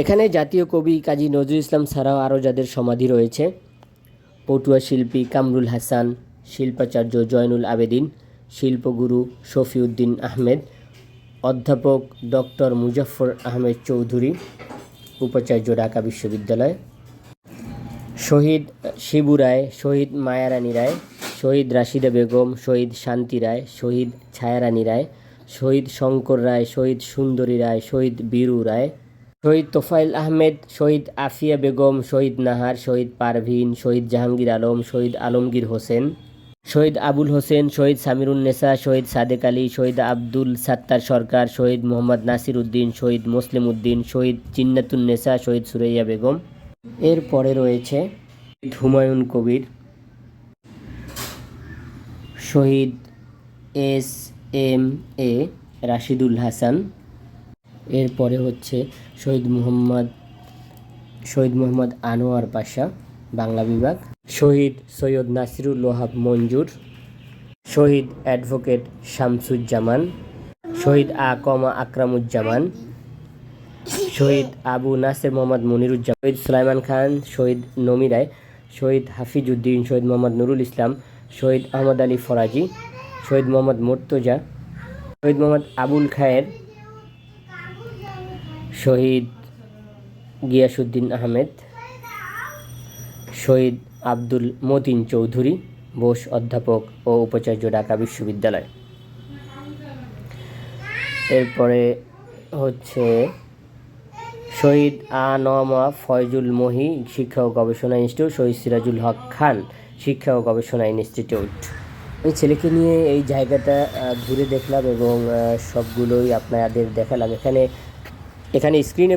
এখানে জাতীয় কবি কাজী নজরুল ইসলাম ছাড়াও আরও যাদের সমাধি রয়েছে, পটুয়া শিল্পী কামরুল হাসান, শিল্পাচার্য জয়নুল আবেদিন, শিল্পগুরু শফিউদ্দিন আহমেদ, অধ্যাপক ডক্টর মুজফ্ফর আহমেদ চৌধুরী, উপাচার্য ঢাকা বিশ্ববিদ্যালয়, শহীদ শিবু রায়, শহীদ মায়ারানী রায় শহীদ রাশিদা বেগম, শহীদ শান্তি রায়, শহীদ ছায়ারানী রায়, শহীদ শঙ্কর রায়, শহীদ সুন্দরী রায়, শহীদ বীরু রায়, শহীদ তোফাইল আহমেদ, শহীদ আফিয়া বেগম, শহীদ নাহার, শহীদ পারভিন, শহীদ জাহাঙ্গীর আলম, শহীদ আলমগীর হোসেন, শহীদ আবুল হোসেন, শহীদ সামিরুন্নেসা শহীদ সাদেক আলী, শহীদ আব্দুল সাত্তার সরকার, শহীদ মোহাম্মদ নাসির উদ্দিন শহীদ মুসলিম উদ্দিন শহীদ জিন্নাতুন্নেসা শহীদ সুরাইয়া বেগম। এরপরে রয়েছে হুমায়ুন কবির। শহীদ S M A Rashidul Hasan. এরপরে হচ্ছে শহীদ মুহাম্মদ, শহীদ মোহাম্মদ আনোয়ার পাশা, বাংলা বিভাগ। শহীদ সৈয়দ নাসিরুল ওহাব মঞ্জুর। শহীদ অ্যাডভোকেট শামসুজ্জামান। শহীদ আ কমা আকরামুজ্জামান। শহীদ আবু নাসের মোহাম্মদ মনিরুজ্জামান। শহীদ সুলাইমান খান, শহীদ নমি রায় শহীদ হাফিজউদ্দিন, শহীদ মোহাম্মদ নুরুল ইসলাম। শহীদ আহমদ আলী ফরাজি, শহীদ মোহাম্মদ মোর্তজা, শহীদ মোহাম্মদ আবুল খায়ের, শহীদ গিয়াসুদ্দিন আহমেদ, শহীদ আব্দুল মতিন চৌধুরী, বোস অধ্যাপক ও উপাচার্য ঢাকা বিশ্ববিদ্যালয়। এরপরে হচ্ছে শহীদ আনমা ফয়জুল মহি শিক্ষা ও গবেষণা ইনস্টিটিউট, শহীদ সিরাজুল হক খান শিক্ষা ও গবেষণা ইনস্টিটিউট। এই ছেলেকে নিয়ে এই জায়গাটা ঘুরে দেখলাম এবং সবগুলোই আপনাদের দেখালাম। এখানে এখানে স্ক্রিনে